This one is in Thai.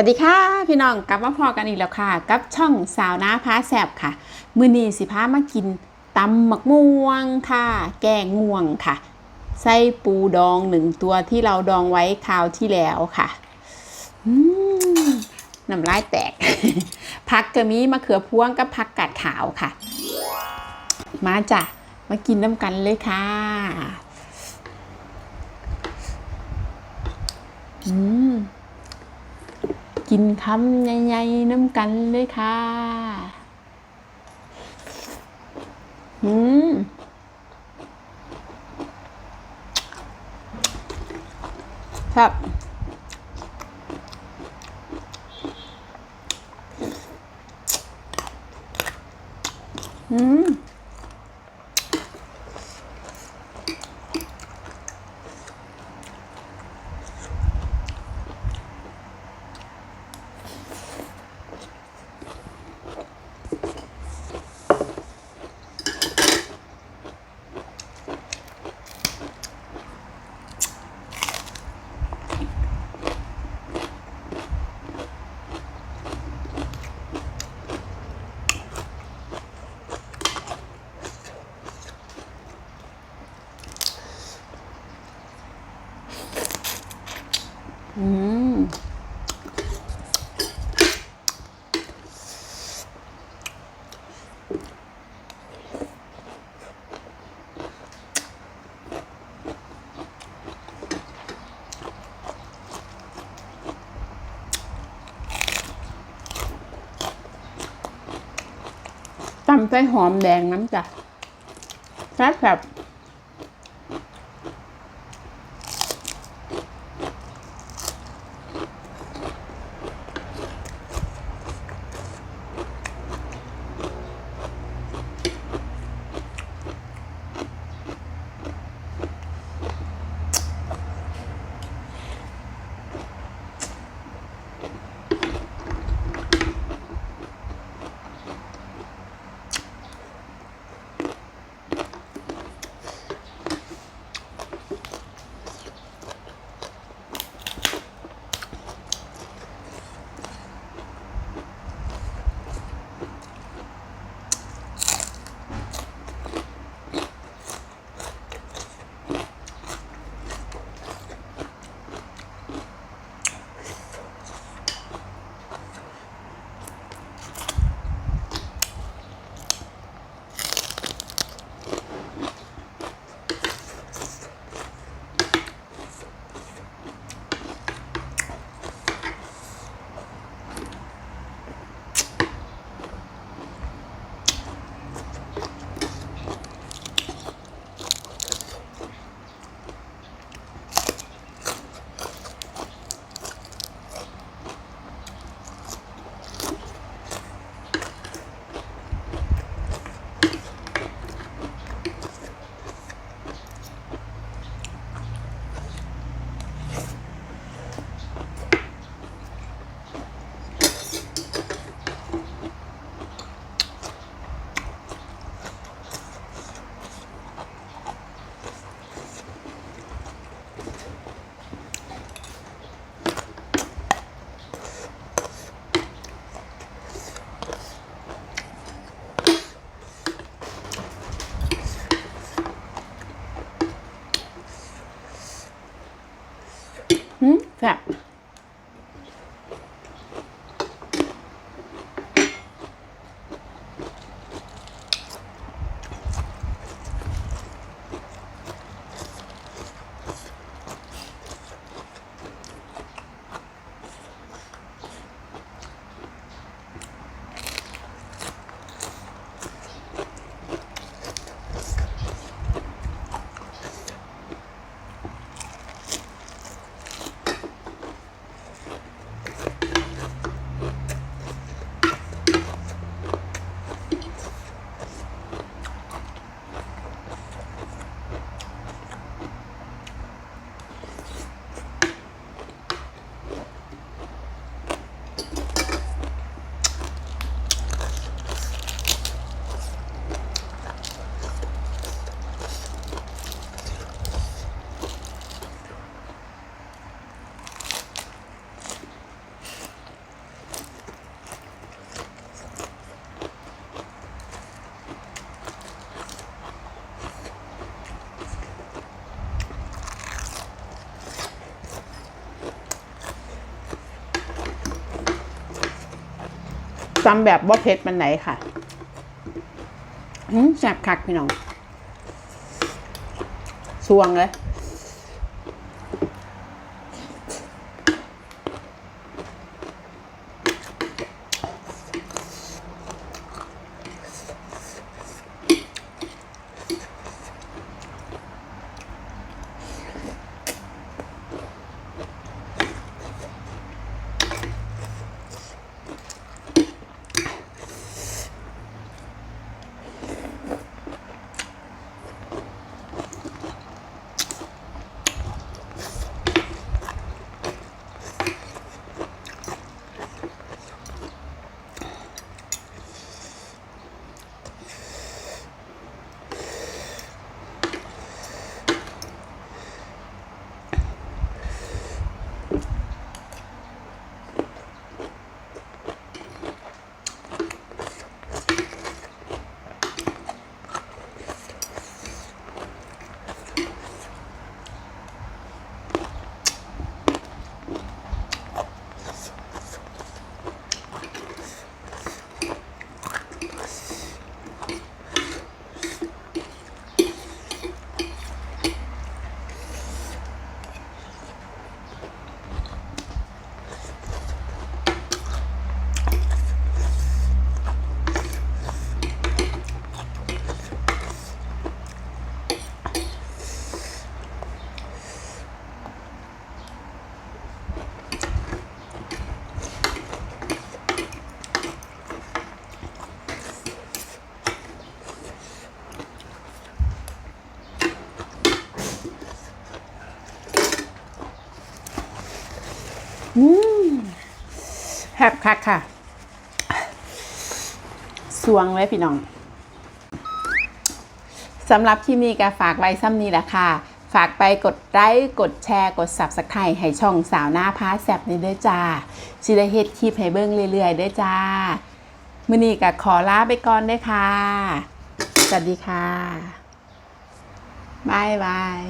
สวัสดีค่ะ พี่น้องกลับมาพอกันอีกแล้วค่ะ กับช่องสาวน้าพาแซบค่ะ มือนีสิพามากินตำหมักม่วงค่ะ แกงง่วงค่ะ ไส้ปูดองหนึ่งตัวที่เราดองไว้คราวที่แล้วค่ะน้ำลายแตก พักกระมีมะเขือพวงกับผักกาดขาวค่ะ มาจ้ะ มากินน้ำกันเลยค่ะอืม กินคำใหญ่ๆน้ำกันเลยค่ะ อืมครับอืม อืมตำไส้หอมแดงน้ำจ้ะแซ่บแบบ อืม ซ้ำแบบบ่เผ็ดมันไหนค่ะแซ่บคักพี่น้องสวงเลย แฮบคักค่ะสวงเลยพี่น้องสำหรับคลิปนี้ก็ฝากไว้ซ้ำนี้แหละค่ะ ฝากไปกดไลค์กดแชร์กด Subscribe ให้ช่องสาวหน้าพาแซบนี้ด้วยจ้าสิได้เฮ็ดคลิปให้เบิ่งเรื่อยๆด้วยจ้ามื้อนี้ก็ขอลาไปก่อนเด้วยค่ะ สวัสดีค่ะบายบาย